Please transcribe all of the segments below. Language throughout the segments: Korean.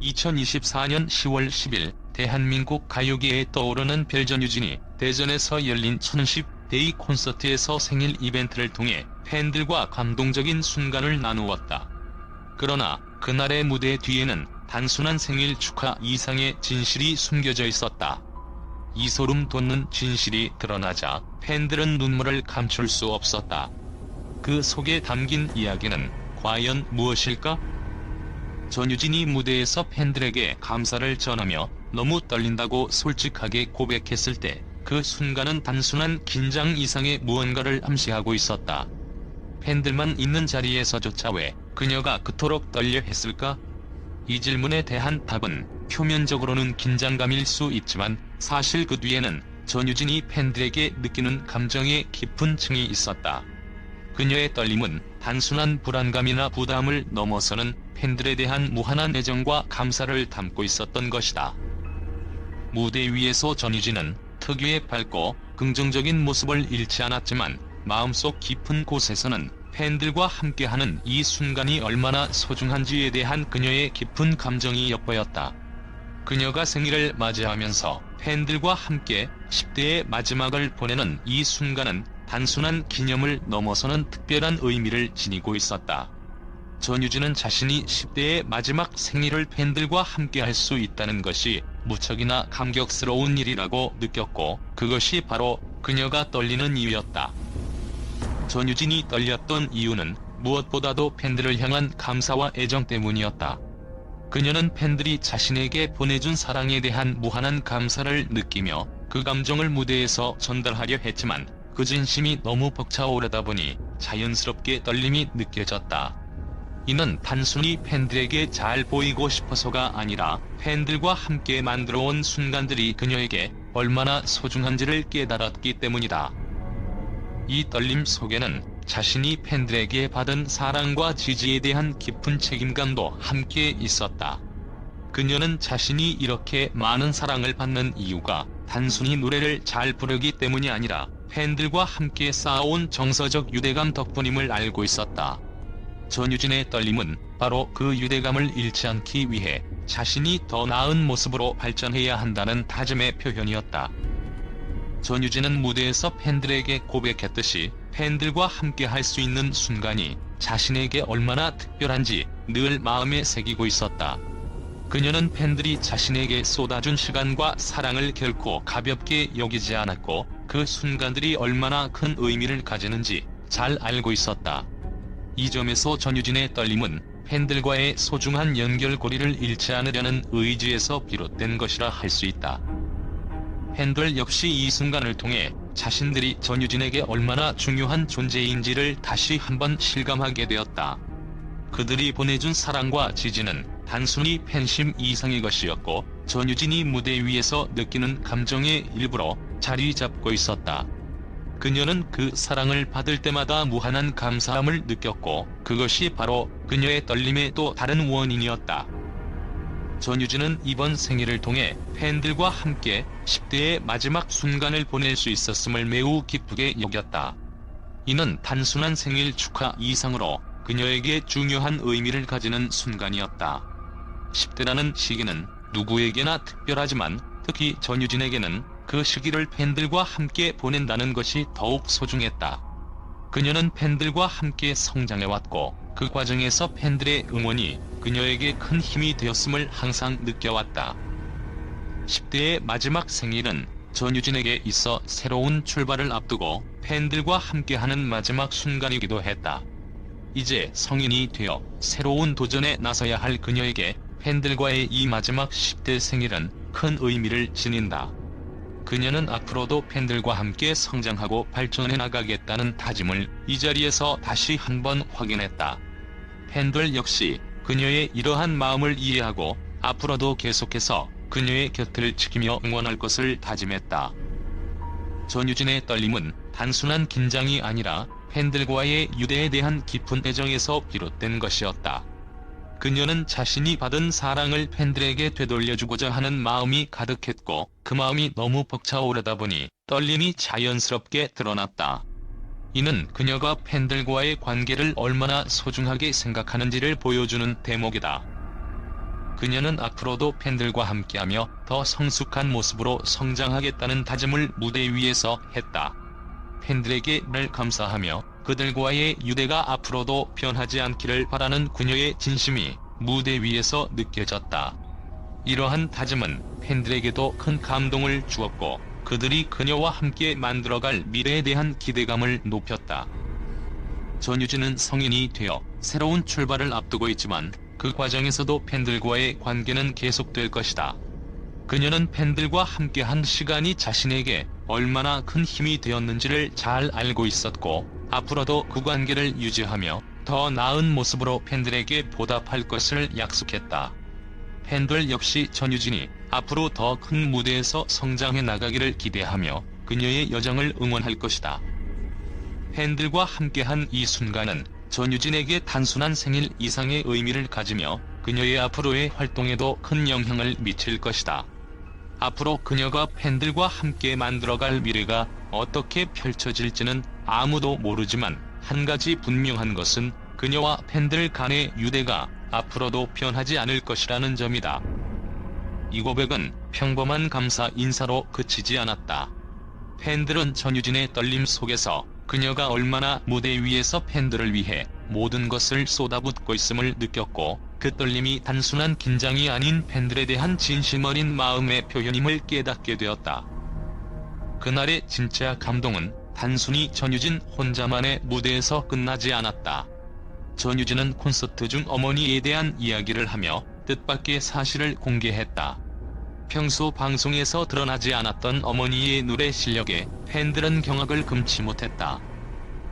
2024년 10월 10일 대한민국 가요계에 떠오르는 별전유진이 대전에서 열린 1010데이 콘서트에서 생일 이벤트를 통해 팬들과 감동적인 순간을 나누었다. 그러나 그날의 무대 뒤에는 단순한 생일 축하 이상의 진실이 숨겨져 있었다. 이 소름 돋는 진실이 드러나자 팬들은 눈물을 감출 수 없었다. 그 속에 담긴 이야기는 과연 무엇일까? 전유진이 무대에서 팬들에게 감사를 전하며 너무 떨린다고 솔직하게 고백했을 때 그 순간은 단순한 긴장 이상의 무언가를 암시하고 있었다. 팬들만 있는 자리에서조차 왜 그녀가 그토록 떨려 했을까? 이 질문에 대한 답은 표면적으로는 긴장감일 수 있지만 사실 그 뒤에는 전유진이 팬들에게 느끼는 감정의 깊은 층이 있었다. 그녀의 떨림은 단순한 불안감이나 부담을 넘어서는 팬들에 대한 무한한 애정과 감사를 담고 있었던 것이다. 무대 위에서 전유진은 특유의 밝고 긍정적인 모습을 잃지 않았지만 마음속 깊은 곳에서는 팬들과 함께하는 이 순간이 얼마나 소중한지에 대한 그녀의 깊은 감정이 엿보였다. 그녀가 생일을 맞이하면서 팬들과 함께 10대의 마지막을 보내는 이 순간은 단순한 기념을 넘어서는 특별한 의미를 지니고 있었다. 전유진은 자신이 10대의 마지막 생일을 팬들과 함께 할 수 있다는 것이 무척이나 감격스러운 일이라고 느꼈고 그것이 바로 그녀가 떨리는 이유였다. 전유진이 떨렸던 이유는 무엇보다도 팬들을 향한 감사와 애정 때문이었다. 그녀는 팬들이 자신에게 보내준 사랑에 대한 무한한 감사를 느끼며 그 감정을 무대에서 전달하려 했지만 그 진심이 너무 벅차오르다 보니 자연스럽게 떨림이 느껴졌다. 이는 단순히 팬들에게 잘 보이고 싶어서가 아니라 팬들과 함께 만들어온 순간들이 그녀에게 얼마나 소중한지를 깨달았기 때문이다. 이 떨림 속에는 자신이 팬들에게 받은 사랑과 지지에 대한 깊은 책임감도 함께 있었다. 그녀는 자신이 이렇게 많은 사랑을 받는 이유가 단순히 노래를 잘 부르기 때문이 아니라 팬들과 함께 쌓아온 정서적 유대감 덕분임을 알고 있었다. 전유진의 떨림은 바로 그 유대감을 잃지 않기 위해 자신이 더 나은 모습으로 발전해야 한다는 다짐의 표현이었다. 전유진은 무대에서 팬들에게 고백했듯이 팬들과 함께 할 수 있는 순간이 자신에게 얼마나 특별한지 늘 마음에 새기고 있었다. 그녀는 팬들이 자신에게 쏟아준 시간과 사랑을 결코 가볍게 여기지 않았고 그 순간들이 얼마나 큰 의미를 가지는지 잘 알고 있었다. 이 점에서 전유진의 떨림은 팬들과의 소중한 연결고리를 잃지 않으려는 의지에서 비롯된 것이라 할 수 있다. 팬들 역시 이 순간을 통해 자신들이 전유진에게 얼마나 중요한 존재인지를 다시 한번 실감하게 되었다. 그들이 보내준 사랑과 지지는 단순히 팬심 이상의 것이었고 전유진이 무대 위에서 느끼는 감정의 일부로 자리 잡고 있었다. 그녀는 그 사랑을 받을 때마다 무한한 감사함을 느꼈고 그것이 바로 그녀의 떨림의 또 다른 원인이었다. 전유진은 이번 생일을 통해 팬들과 함께 10대의 마지막 순간을 보낼 수 있었음을 매우 기쁘게 여겼다. 이는 단순한 생일 축하 이상으로 그녀에게 중요한 의미를 가지는 순간이었다. 10대라는 시기는 누구에게나 특별하지만 특히 전유진에게는 그 시기를 팬들과 함께 보낸다는 것이 더욱 소중했다. 그녀는 팬들과 함께 성장해왔고 그 과정에서 팬들의 응원이 그녀에게 큰 힘이 되었음을 항상 느껴왔다. 10대의 마지막 생일은 전유진에게 있어 새로운 출발을 앞두고 팬들과 함께하는 마지막 순간이기도 했다. 이제 성인이 되어 새로운 도전에 나서야 할 그녀에게 팬들과의 이 마지막 10대 생일은 큰 의미를 지닌다. 그녀는 앞으로도 팬들과 함께 성장하고 발전해 나가겠다는 다짐을 이 자리에서 다시 한번 확인했다. 팬들 역시 그녀의 이러한 마음을 이해하고 앞으로도 계속해서 그녀의 곁을 지키며 응원할 것을 다짐했다. 전유진의 떨림은 단순한 긴장이 아니라 팬들과의 유대에 대한 깊은 애정에서 비롯된 것이었다. 그녀는 자신이 받은 사랑을 팬들에게 되돌려주고자 하는 마음이 가득했고 그 마음이 너무 벅차오르다 보니 떨림이 자연스럽게 드러났다. 이는 그녀가 팬들과의 관계를 얼마나 소중하게 생각하는지를 보여주는 대목이다. 그녀는 앞으로도 팬들과 함께하며 더 성숙한 모습으로 성장하겠다는 다짐을 무대 위에서 했다. 팬들에게 늘 감사하며 그들과의 유대가 앞으로도 변하지 않기를 바라는 그녀의 진심이 무대 위에서 느껴졌다. 이러한 다짐은 팬들에게도 큰 감동을 주었고 그들이 그녀와 함께 만들어갈 미래에 대한 기대감을 높였다. 전유진은 성인이 되어 새로운 출발을 앞두고 있지만 그 과정에서도 팬들과의 관계는 계속될 것이다. 그녀는 팬들과 함께한 시간이 자신에게 얼마나 큰 힘이 되었는지를 잘 알고 있었고 앞으로도 그 관계를 유지하며 더 나은 모습으로 팬들에게 보답할 것을 약속했다. 팬들 역시 전유진이 앞으로 더 큰 무대에서 성장해 나가기를 기대하며 그녀의 여정을 응원할 것이다. 팬들과 함께한 이 순간은 전유진에게 단순한 생일 이상의 의미를 가지며 그녀의 앞으로의 활동에도 큰 영향을 미칠 것이다. 앞으로 그녀가 팬들과 함께 만들어갈 미래가 어떻게 펼쳐질지는 아무도 모르지만 한 가지 분명한 것은 그녀와 팬들 간의 유대가 앞으로도 변하지 않을 것이라는 점이다. 이 고백은 평범한 감사 인사로 그치지 않았다. 팬들은 전유진의 떨림 속에서 그녀가 얼마나 무대 위에서 팬들을 위해 모든 것을 쏟아붓고 있음을 느꼈고 그 떨림이 단순한 긴장이 아닌 팬들에 대한 진심 어린 마음의 표현임을 깨닫게 되었다. 그날의 진짜 감동은 단순히 전유진 혼자만의 무대에서 끝나지 않았다. 전유진은 콘서트 중 어머니에 대한 이야기를 하며 뜻밖의 사실을 공개했다. 평소 방송에서 드러나지 않았던 어머니의 노래 실력에 팬들은 경악을 금치 못했다.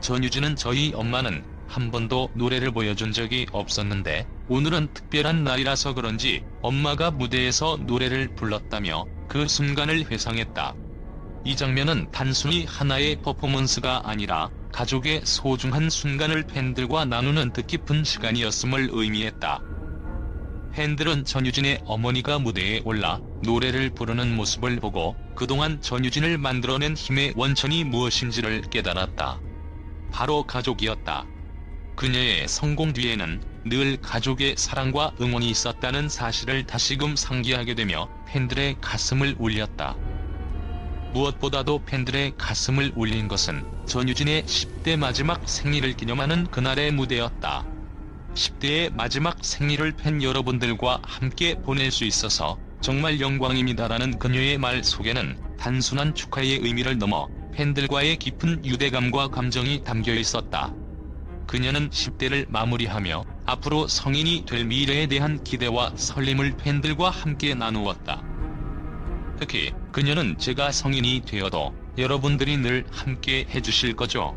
전유진은 저희 엄마는 한 번도 노래를 보여준 적이 없었는데 오늘은 특별한 날이라서 그런지 엄마가 무대에서 노래를 불렀다며 그 순간을 회상했다. 이 장면은 단순히 하나의 퍼포먼스가 아니라 가족의 소중한 순간을 팬들과 나누는 뜻깊은 시간이었음을 의미했다. 팬들은 전유진의 어머니가 무대에 올라 노래를 부르는 모습을 보고 그동안 전유진을 만들어낸 힘의 원천이 무엇인지를 깨달았다. 바로 가족이었다. 그녀의 성공 뒤에는 늘 가족의 사랑과 응원이 있었다는 사실을 다시금 상기하게 되며 팬들의 가슴을 울렸다. 무엇보다도 팬들의 가슴을 울린 것은 전유진의 10대 마지막 생일을 기념하는 그날의 무대였다. 10대의 마지막 생일을 팬 여러분들과 함께 보낼 수 있어서 정말 영광입니다라는 그녀의 말 속에는 단순한 축하의 의미를 넘어 팬들과의 깊은 유대감과 감정이 담겨 있었다. 그녀는 10대를 마무리하며 앞으로 성인이 될 미래에 대한 기대와 설렘을 팬들과 함께 나누었다. 특히 그녀는 제가 성인이 되어도 여러분들이 늘 함께 해주실 거죠?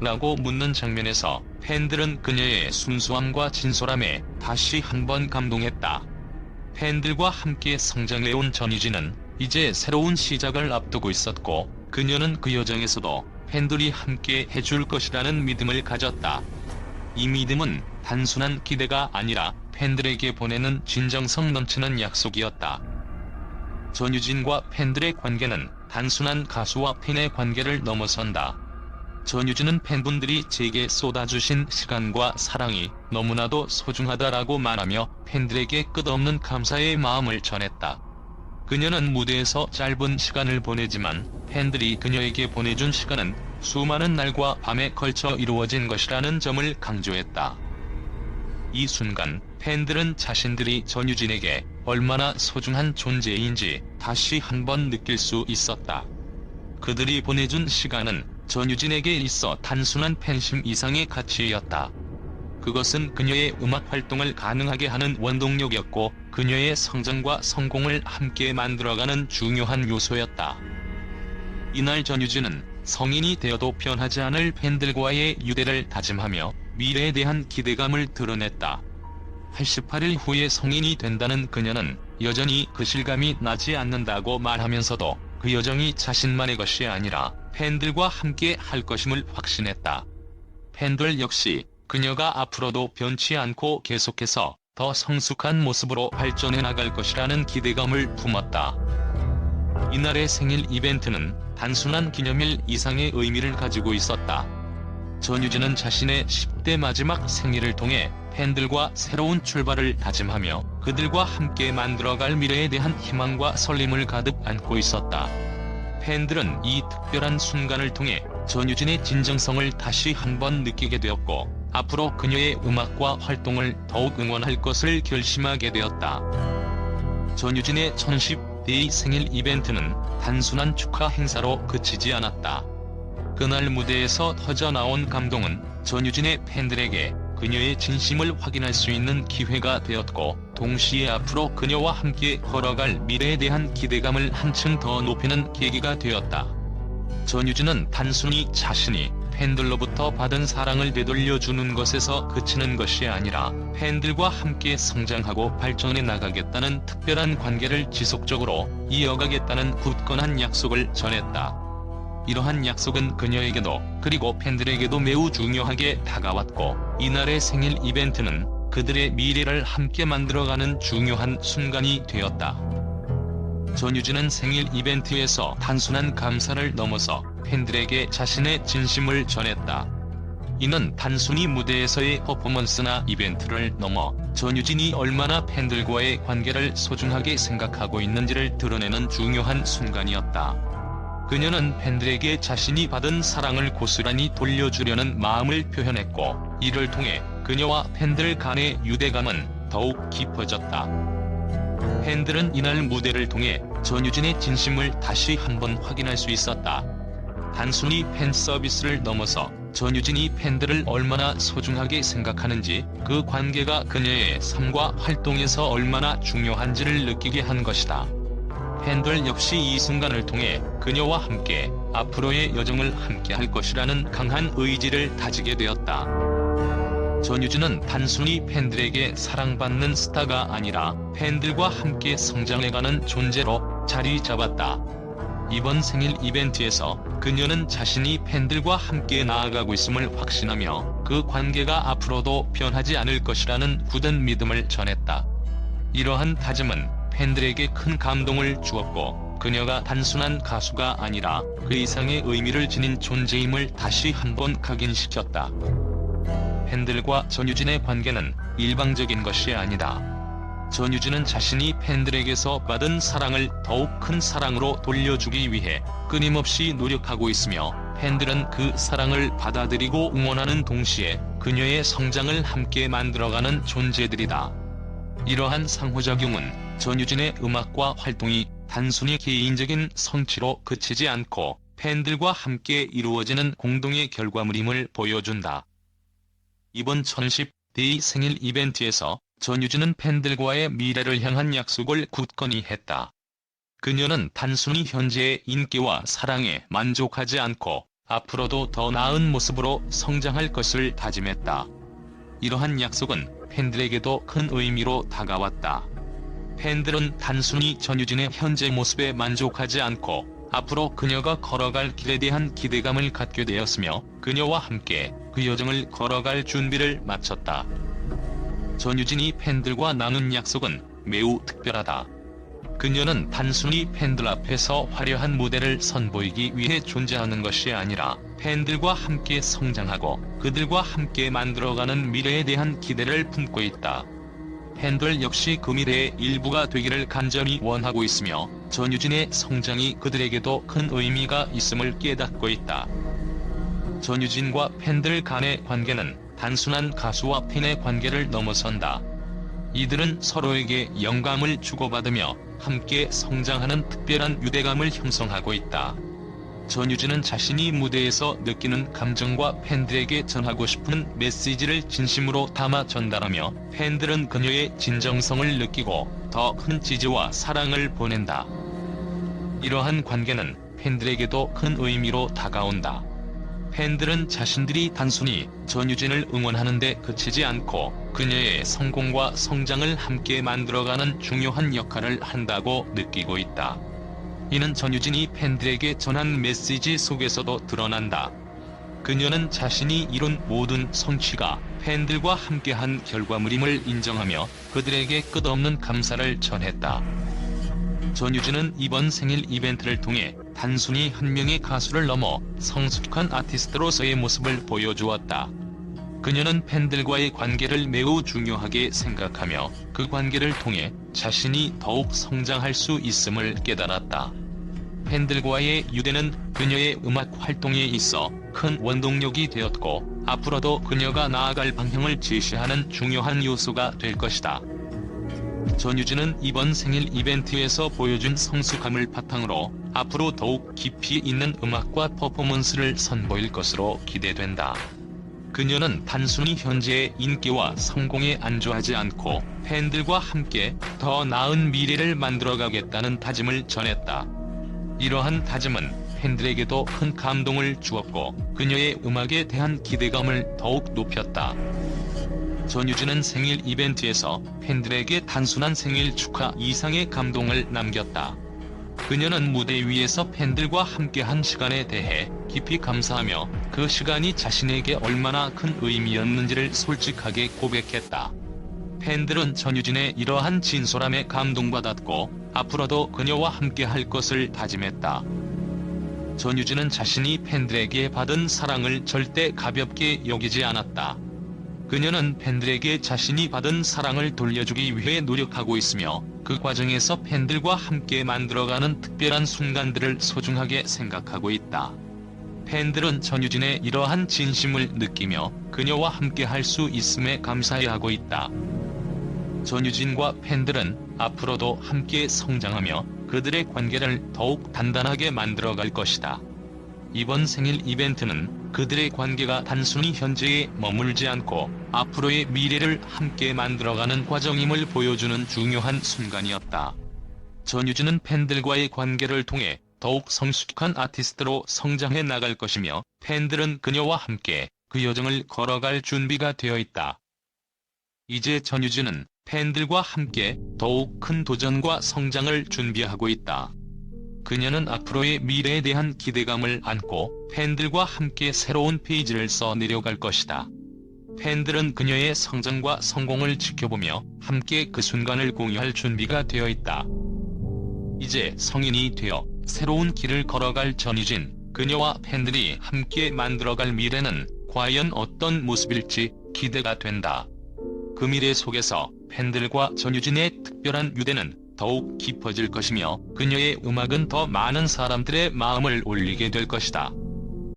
라고 묻는 장면에서 팬들은 그녀의 순수함과 진솔함에 다시 한번 감동했다. 팬들과 함께 성장해온 전유진은 이제 새로운 시작을 앞두고 있었고 그녀는 그 여정에서도 팬들이 함께 해줄 것이라는 믿음을 가졌다. 이 믿음은 단순한 기대가 아니라 팬들에게 보내는 진정성 넘치는 약속이었다. 전유진과 팬들의 관계는 단순한 가수와 팬의 관계를 넘어선다. 전유진은 팬분들이 제게 쏟아주신 시간과 사랑이 너무나도 소중하다라고 말하며 팬들에게 끝없는 감사의 마음을 전했다. 그녀는 무대에서 짧은 시간을 보내지만 팬들이 그녀에게 보내준 시간은 수많은 날과 밤에 걸쳐 이루어진 것이라는 점을 강조했다. 이 순간 팬들은 자신들이 전유진에게 얼마나 소중한 존재인지 다시 한번 느낄 수 있었다. 그들이 보내준 시간은 전유진에게 있어 단순한 팬심 이상의 가치였다. 그것은 그녀의 음악 활동을 가능하게 하는 원동력이었고 그녀의 성장과 성공을 함께 만들어가는 중요한 요소였다. 이날 전유진은 성인이 되어도 변하지 않을 팬들과의 유대를 다짐하며 미래에 대한 기대감을 드러냈다. 88일 후에 성인이 된다는 그녀는 여전히 그 실감이 나지 않는다고 말하면서도 그 여정이 자신만의 것이 아니라 팬들과 함께 할 것임을 확신했다. 팬들 역시 그녀가 앞으로도 변치 않고 계속해서 더 성숙한 모습으로 발전해 나갈 것이라는 기대감을 품었다. 이날의 생일 이벤트는 단순한 기념일 이상의 의미를 가지고 있었다. 전유진은 자신의 10대 마지막 생일을 통해 팬들과 새로운 출발을 다짐하며 그들과 함께 만들어갈 미래에 대한 희망과 설렘을 가득 안고 있었다. 팬들은 이 특별한 순간을 통해 전유진의 진정성을 다시 한번 느끼게 되었고 앞으로 그녀의 음악과 활동을 더욱 응원할 것을 결심하게 되었다. 전유진의 1010데이 생일 이벤트는 단순한 축하 행사로 그치지 않았다. 그날 무대에서 터져나온 감동은 전유진의 팬들에게 그녀의 진심을 확인할 수 있는 기회가 되었고 동시에 앞으로 그녀와 함께 걸어갈 미래에 대한 기대감을 한층 더 높이는 계기가 되었다. 전유진은 단순히 자신이 팬들로부터 받은 사랑을 되돌려주는 것에서 그치는 것이 아니라 팬들과 함께 성장하고 발전해 나가겠다는 특별한 관계를 지속적으로 이어가겠다는 굳건한 약속을 전했다. 이러한 약속은 그녀에게도 그리고 팬들에게도 매우 중요하게 다가왔고 이날의 생일 이벤트는 그들의 미래를 함께 만들어가는 중요한 순간이 되었다. 전유진은 생일 이벤트에서 단순한 감사를 넘어서 팬들에게 자신의 진심을 전했다. 이는 단순히 무대에서의 퍼포먼스나 이벤트를 넘어 전유진이 얼마나 팬들과의 관계를 소중하게 생각하고 있는지를 드러내는 중요한 순간이었다. 그녀는 팬들에게 자신이 받은 사랑을 고스란히 돌려주려는 마음을 표현했고 이를 통해 그녀와 팬들 간의 유대감은 더욱 깊어졌다. 팬들은 이날 무대를 통해 전유진의 진심을 다시 한번 확인할 수 있었다. 단순히 팬 서비스를 넘어서 전유진이 팬들을 얼마나 소중하게 생각하는지 그 관계가 그녀의 삶과 활동에서 얼마나 중요한지를 느끼게 한 것이다. 팬들 역시 이 순간을 통해 그녀와 함께 앞으로의 여정을 함께 할 것이라는 강한 의지를 다지게 되었다. 전유진은 단순히 팬들에게 사랑받는 스타가 아니라 팬들과 함께 성장해가는 존재로 자리 잡았다. 이번 생일 이벤트에서 그녀는 자신이 팬들과 함께 나아가고 있음을 확신하며 그 관계가 앞으로도 변하지 않을 것이라는 굳은 믿음을 전했다. 이러한 다짐은 팬들에게 큰 감동을 주었고 그녀가 단순한 가수가 아니라 그 이상의 의미를 지닌 존재임을 다시 한번 각인시켰다. 팬들과 전유진의 관계는 일방적인 것이 아니다. 전유진은 자신이 팬들에게서 받은 사랑을 더욱 큰 사랑으로 돌려주기 위해 끊임없이 노력하고 있으며 팬들은 그 사랑을 받아들이고 응원하는 동시에 그녀의 성장을 함께 만들어가는 존재들이다. 이러한 상호작용은 전유진의 음악과 활동이 단순히 개인적인 성취로 그치지 않고 팬들과 함께 이루어지는 공동의 결과물임을 보여준다. 이번 1010데이 생일 이벤트에서 전유진은 팬들과의 미래를 향한 약속을 굳건히 했다. 그녀는 단순히 현재의 인기와 사랑에 만족하지 않고 앞으로도 더 나은 모습으로 성장할 것을 다짐했다. 이러한 약속은 팬들에게도 큰 의미로 다가왔다. 팬들은 단순히 전유진의 현재 모습에 만족하지 않고 앞으로 그녀가 걸어갈 길에 대한 기대감을 갖게 되었으며 그녀와 함께 그 여정을 걸어갈 준비를 마쳤다. 전유진이 팬들과 나눈 약속은 매우 특별하다. 그녀는 단순히 팬들 앞에서 화려한 무대를 선보이기 위해 존재하는 것이 아니라 팬들과 함께 성장하고 그들과 함께 만들어가는 미래에 대한 기대를 품고 있다. 팬들 역시 그 미래의 일부가 되기를 간절히 원하고 있으며 전유진의 성장이 그들에게도 큰 의미가 있음을 깨닫고 있다. 전유진과 팬들 간의 관계는 단순한 가수와 팬의 관계를 넘어선다. 이들은 서로에게 영감을 주고받으며 함께 성장하는 특별한 유대감을 형성하고 있다. 전유진은 자신이 무대에서 느끼는 감정과 팬들에게 전하고 싶은 메시지를 진심으로 담아 전달하며 팬들은 그녀의 진정성을 느끼고 더 큰 지지와 사랑을 보낸다. 이러한 관계는 팬들에게도 큰 의미로 다가온다. 팬들은 자신들이 단순히 전유진을 응원하는데 그치지 않고 그녀의 성공과 성장을 함께 만들어가는 중요한 역할을 한다고 느끼고 있다. 이는 전유진이 팬들에게 전한 메시지 속에서도 드러난다. 그녀는 자신이 이룬 모든 성취가 팬들과 함께한 결과물임을 인정하며 그들에게 끝없는 감사를 전했다. 전유진은 이번 생일 이벤트를 통해 단순히 한 명의 가수를 넘어 성숙한 아티스트로서의 모습을 보여주었다. 그녀는 팬들과의 관계를 매우 중요하게 생각하며 그 관계를 통해 자신이 더욱 성장할 수 있음을 깨달았다. 팬들과의 유대는 그녀의 음악 활동에 있어 큰 원동력이 되었고 앞으로도 그녀가 나아갈 방향을 제시하는 중요한 요소가 될 것이다. 전유진은 이번 생일 이벤트에서 보여준 성숙함을 바탕으로 앞으로 더욱 깊이 있는 음악과 퍼포먼스를 선보일 것으로 기대된다. 그녀는 단순히 현재의 인기와 성공에 안주하지 않고 팬들과 함께 더 나은 미래를 만들어가겠다는 다짐을 전했다. 이러한 다짐은 팬들에게도 큰 감동을 주었고 그녀의 음악에 대한 기대감을 더욱 높였다. 전유진은 생일 이벤트에서 팬들에게 단순한 생일 축하 이상의 감동을 남겼다. 그녀는 무대 위에서 팬들과 함께한 시간에 대해 깊이 감사하며 그 시간이 자신에게 얼마나 큰 의미였는지를 솔직하게 고백했다. 팬들은 전유진의 이러한 진솔함에 감동받았고 앞으로도 그녀와 함께할 것을 다짐했다. 전유진은 자신이 팬들에게 받은 사랑을 절대 가볍게 여기지 않았다. 그녀는 팬들에게 자신이 받은 사랑을 돌려주기 위해 노력하고 있으며 그 과정에서 팬들과 함께 만들어가는 특별한 순간들을 소중하게 생각하고 있다. 팬들은 전유진의 이러한 진심을 느끼며 그녀와 함께 할 수 있음에 감사해하고 있다. 전유진과 팬들은 앞으로도 함께 성장하며 그들의 관계를 더욱 단단하게 만들어갈 것이다. 이번 생일 이벤트는 그들의 관계가 단순히 현재에 머물지 않고 앞으로의 미래를 함께 만들어가는 과정임을 보여주는 중요한 순간이었다. 전유진은 팬들과의 관계를 통해 더욱 성숙한 아티스트로 성장해 나갈 것이며 팬들은 그녀와 함께 그 여정을 걸어갈 준비가 되어 있다. 이제 전유진은 팬들과 함께 더욱 큰 도전과 성장을 준비하고 있다. 그녀는 앞으로의 미래에 대한 기대감을 안고 팬들과 함께 새로운 페이지를 써 내려갈 것이다. 팬들은 그녀의 성장과 성공을 지켜보며 함께 그 순간을 공유할 준비가 되어 있다. 이제 성인이 되어 새로운 길을 걸어갈 전유진, 그녀와 팬들이 함께 만들어갈 미래는 과연 어떤 모습일지 기대가 된다. 그 미래 속에서 팬들과 전유진의 특별한 유대는 더욱 깊어질 것이며 그녀의 음악은 더 많은 사람들의 마음을 올리게 될 것이다.